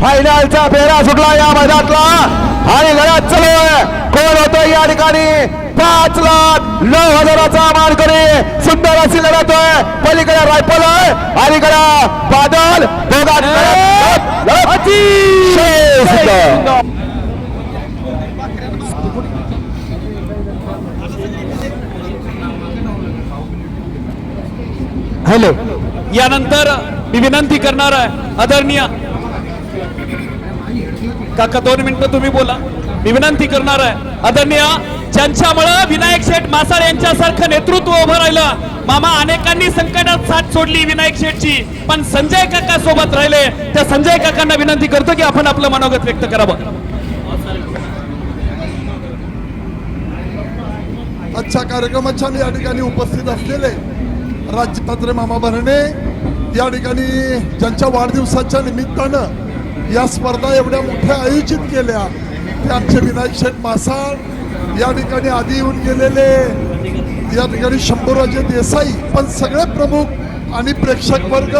फायनलचा फेरा सुटला या मैदानातला. आणि घरात चलोय कोण होतोय या ठिकाणी? पाच लाख नऊ हजाराचा मानकरी. सुंदर अशी लढत आहे. पलीकडे रायफल आहे. अलीकडे बादल. हॅलो यानंतर मी विनंती करणार आहे आदरणीय. काका दोन मिनिटं तुम्ही बोला. मी विनंती करणार आहे आदरणीय ज्यांच्यामुळं विनायक शेठ मासाळ यांच्यासारखं नेतृत्व उभं राहिलं मामा अनेकांनी संकटात साथ सोडली विनायक शेठची पण संजय काका सोबत राहिले त्या संजय काकांना विनंती करतो की आपण आपलं मनोगत व्यक्त करावं. आजच्या कार्यक्रमाच्या या ठिकाणी उपस्थित असलेले राज्य मामा भरणे या ठिकाणी ज्यांच्या वाढदिवसाच्या निमित्तानं या स्पर्धा एवढ्या मोठ्या आयोजित केल्या ते आमचे विनायक शेठ मासाळ या ठिकाणी आधी येऊन गेलेले या ठिकाणी शंभूराजे देसाई पण सगळे प्रमुख आणि प्रेक्षक वर्ग